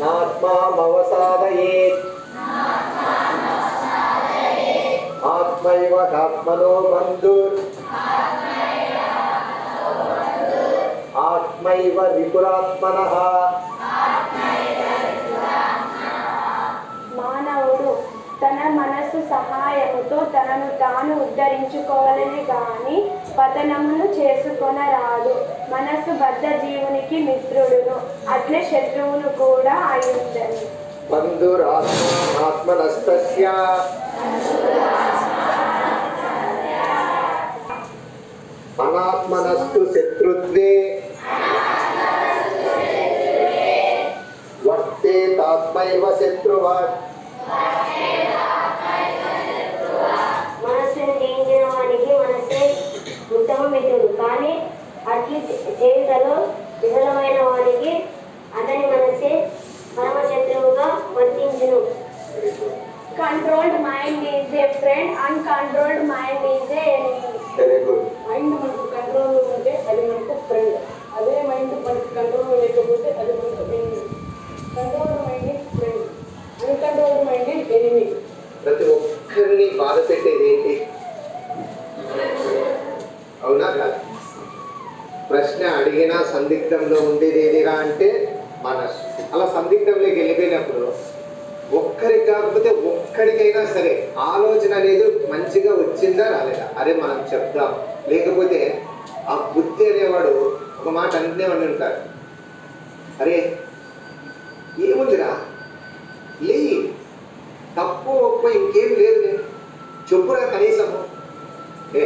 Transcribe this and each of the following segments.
నాత్మామవసాదయేత్ ఆత్మైవ ఆత్మనో బంధుర్ ఆత్మైవ విపురాత్మనః తన మనస్సు సహాయముతో తనను తాను ఉద్ధరించుకోవాలని గాని పతనమును చేసుకొనరాదు. మనస్సు బద్ధ జీవునికి మిత్రుడును. అట్లే శత్రువును కూడా అయిందని. బంధురాత్మా అనాత్మనస్తు శత్రుత్వే వర్తే తాత్మైవ శత్రువాక్ చేయుటలో విఫలమైన వానికి అతని మనస్సే పరమశత్రువుగా వర్తించును. Controlled mind is a friend uncontrolled mind is a enemy very good mind మనకు కంట్రోల్ ఉంటే అది మనకు ఫ్రెండ్ అదే మైండ్ మనకు కంట్రోల్ లేకపోతే అది మనకు enemy controlled mind is friend uncontrolled mind is enemy ప్రతి ఒక్కరిని బాధ పెట్టేది ఏంటి అవునా కాదు. ప్రశ్న సందిగ్ధంలో ఉండేది ఏదిరా అంటే మనస్సు అలా సందిగ్ధంలోకి వెళ్ళిపోయినప్పుడు ఒక్కరికి కాకపోతే ఒక్కడికైనా సరే ఆలోచన అనేది మంచిగా వచ్చిందా రాలేదా? అరే మనం చెప్దాం. లేకపోతే ఆ బుద్ధి అనేవాడు ఒక మాట అంటనే ఉండి ఉంటాడు. అరే ఏముందిరా? లే తప్పు ఒప్పు ఇంకేం లేదు చెప్పురా కనీసము ఏ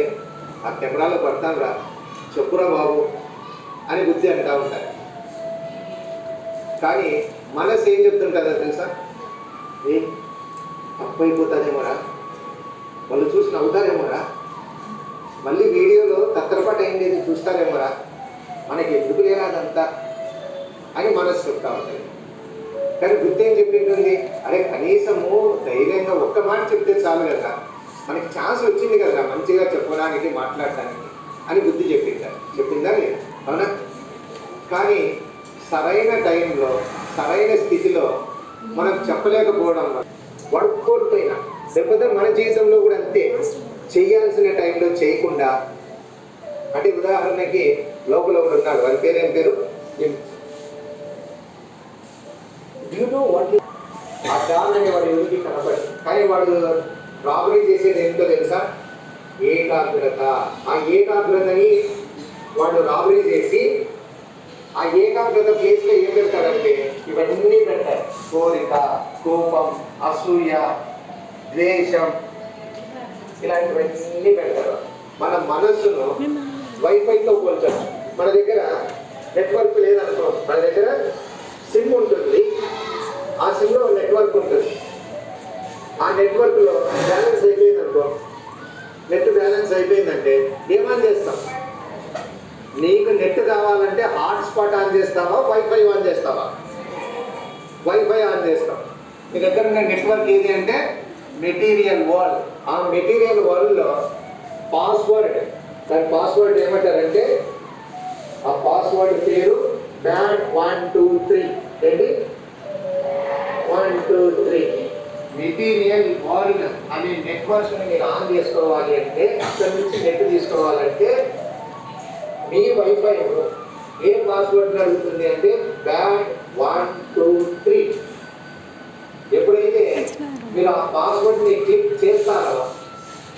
ఆ కెమెరాలో పడతాం రా చెప్పురా బాబు. అని బుద్ధి అంటూ ఉంటారు. కానీ మనసు ఏం చెప్తుంటుందో తెలుసా? ఏ తప్పు అయిపోతుందేమోరా వాళ్ళు చూసి నవ్వుతారేమోరా మళ్ళీ వీడియోలో తత్తరపాటు అయింది చూస్తారేమోరా? మనకి ఎందుకు లేనాదంతా అదంతా? అని మనసు చెప్తా ఉంటుంది. కానీ బుద్ధి ఏం చెప్పింటుంది అరే కనీసము ధైర్యంగా ఒక్క మాట చెప్తే చాలు కదా. మనకి ఛాన్స్ వచ్చింది కదా మంచిగా చెప్పడానికి మాట్లాడడానికి అని బుద్ధి చెప్పిందా. చెప్పిందా లేదు? అవునా? కానీ సరైన టైంలో సరైన స్థితిలో మనం చెప్పలేకపోవడం వల్ల వాడు కోల్పోయినా. లేకపోతే మన జీవితంలో కూడా అంతే. చేయాల్సిన టైంలో చేయకుండా అంటే ఉదాహరణకి లోపల ఒకడు ఉన్నాడు. వారి పేరు ఏం పేరు? ఆ డాన్ అనే వాడు కానీ వాడు రాబరీ చేసేది ఏంటో తెలుసా? ఏకాగ్రత. ఆ ఏకాగ్రతని వాడు చేసి ఆ ఏకాగ్రత ప్లేస్లో ఏం పెడతాడంటే ఇవన్నీ పెడతారు కోరిక కోపం అసూయ ద్వేషం ఇలాంటివన్నీ పెడతారు. మన మనస్సును వైఫైతో పోల్చచ్చు మన దగ్గర నెట్వర్క్ లేదనుకో మన దగ్గర సిమ్ ఉంటుంది. ఆ సిమ్లో నెట్వర్క్ ఉంటుంది. ఆ నెట్వర్క్లో బ్యాలెన్స్ అయిపోయింది అనుకో నెట్ బ్యాలెన్స్ అయిపోయిందంటే ఏమని చేస్తాం? నీకు నెట్ కావాలంటే హాట్స్పాట్ ఆన్ చేస్తావా వైఫై ఆన్ చేస్తావా? వైఫై ఆన్ చేస్తాం మీ దగ్గర ఉన్న నెట్వర్క్ ఏది అంటే మెటీరియల్ వాల్ ఆ మెటీరియల్ వాల్లో పాస్వర్డ్ దాని పాస్వర్డ్ ఏమంటారంటే ఆ పాస్వర్డ్ పేరు బ్యాడ్ వన్ టూ త్రీ ఏంటి? One two three material wall అనే నెట్వర్క్ మీరు ఆన్ చేసుకోవాలి అంటే అక్కడి నుంచి నెట్ తీసుకోవాలంటే మీ వైఫై ఏ పాస్వర్డ్ అడుగుతుంది అంటే బ్యాడ్ వన్ టూ త్రీ ఎప్పుడైతే మీరు ఆ పాస్వర్డ్ని క్లిక్ చేస్తారో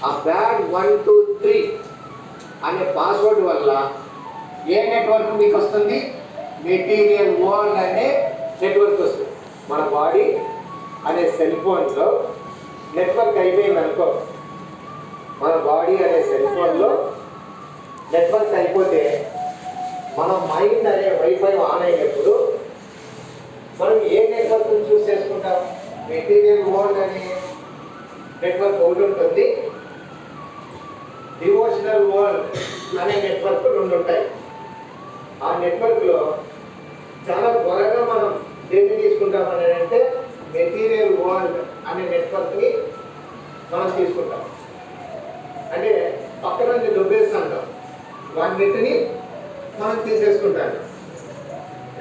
ఆ బ్యాడ్ వన్ టూ త్రీ అనే పాస్వర్డ్ వల్ల ఏ నెట్వర్క్ మీకు వస్తుంది? మెటీరియల్ వరల్డ్ అనే నెట్వర్క్ వస్తుంది. మన బాడీ అనే సెల్ ఫోన్లో నెట్వర్క్ అయిపోయింది అనుకో మన బాడీ అనే సెల్ ఫోన్లో నెట్వర్క్ అయిపోతే మన మైండ్ అనే వైఫై ఆన్ అయినప్పుడు మనం ఏ నెట్వర్క్ చూస్ చేసుకుంటాం? మెటీరియల్ వరల్డ్ అనే నెట్వర్క్ ఒకటి ఉంటుంది. డివోషనల్ వరల్డ్ అనే నెట్వర్క్ రెండు ఉంటాయి. ఆ నెట్వర్క్లో చాలా త్వరగా మనం దేన్ని తీసుకుంటామని అంటే మెటీరియల్ వరల్డ్ అనే నెట్వర్క్ని మనం తీసుకుంటాం. అంటే పక్కన నుంచి దుబ్బేస్తుంటాం వాటిని మనం తీసేసుకుంటాను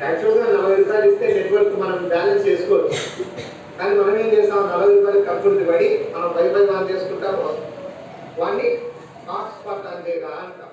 యాక్చువల్గా నలభై రూపాయలు ఇస్తే నెట్వర్క్ మనం బ్యాలెన్స్ చేసుకోవచ్చు. కానీ మనం ఏం చేస్తాం? నలభై రూపాయలు కక్కుర్తి పడి మనం వైఫై ఆన్ చేసుకుంటాము వాడిని హాట్స్పాట్ అంతేగా అంటాం.